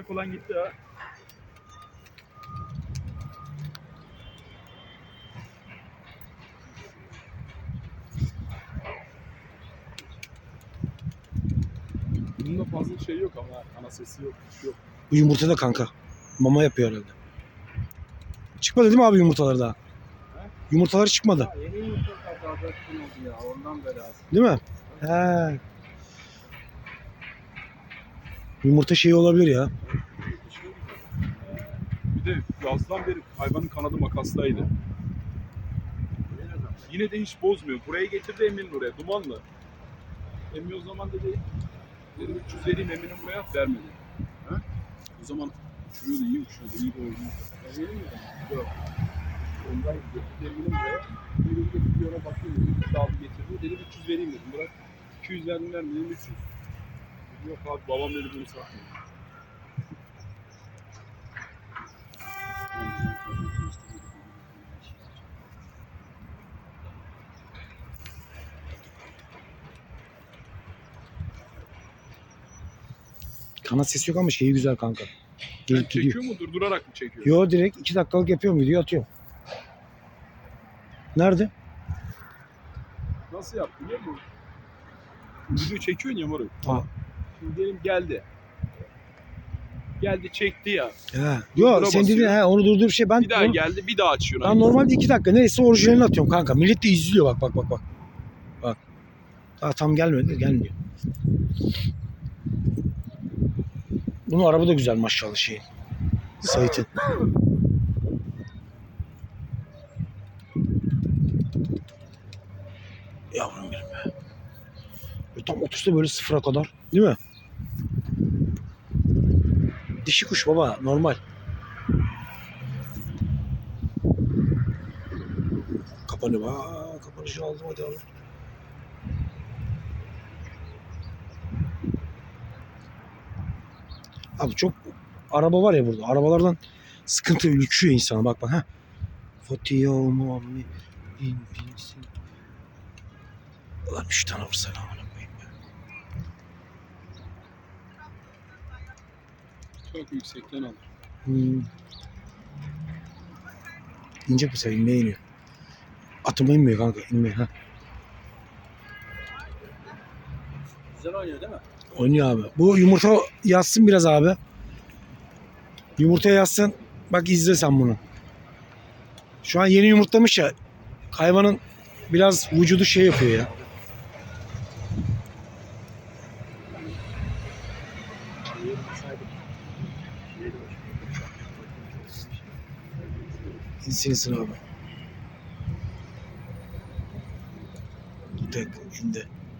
Tek olan gitti ha. Bunda fazla şey yok ama ana sesi yok, hiç yok. Bu yumurta da kanka. Mama yapıyor herhalde. Çıkmadı değil mi abi yumurtaları daha? Yumurtaları çıkmadı. Ya yeni yumurtalar gün oldu ya. Ondan belası. Değil mi? He. Yumurta şeyi olabilir ya. Bir de yazdan beri hayvanın kanadı makastaydı. Yine de hiç bozmuyor. Buraya getirdi Emin'in oraya. Dumanlı. Emin o zaman dedi dedim 300 vereyim Emin'in buraya vermedi. Ha? O zaman uçuruyordu, iyi uçuyordu, iyi boyunca. Vereyim mi? Yok. Ondan getirdi Emin'in buraya. Emin getirdi ona bakıyor. Bir bir. Dedim 300 vereyim dedim. Bırak 200 verdim vermedim dedim 300. Yok abi babam dedi bunu satmıyor. Kanat sesi yok ama şeyi güzel kanka. Gelip gidiyor. Çekiyor mu? Durdurarak mı çekiyor? Yo direkt 2 dakikalık yapıyorum video atıyor. Nerede? Nasıl yaptı biliyor musun? Video çekiyorsun ya moruk. Tamam. Şimdi diyelim geldi. Geldi çekti ya. He. Durdura Yo sen dedin basıyor. he onu durdur şey ben Bir daha geldi bir daha açıyorsun. ben normalde 2 dakika neyse orijinalini atıyorum kanka. Millet de izliyor bak bak bak bak. Bak. Daha tam gelmedi gelmiyor. Bunun araba da güzel maşallah şey. Sait'in. Yavrum benim be. Böyle tam otursa böyle sıfıra kadar. Değil mi? Dişi kuş baba normal. Kapanıyor. Aa, kapanışı aldım hadi aldım. Abi çok araba var ya burada. Arabalardan sıkıntı ülküyor insana. Bak bak ha. Fotiyo muammi bin binsin. Ulan üç tane vursa amına koyayım ya. Çok yüksekten alır. Hmm. İnecek mesela inmeye iniyor. Atıma inmiyor kanka inmiyor ha. Güzel oynuyor değil mi? Oynuyor abi. Bu yumurta yatsın biraz abi. Yumurta yatsın. Bak izle sen bunu. Şu an yeni yumurtlamış ya. Hayvanın biraz vücudu şey yapıyor ya. İnsin insin abi. Tek indi.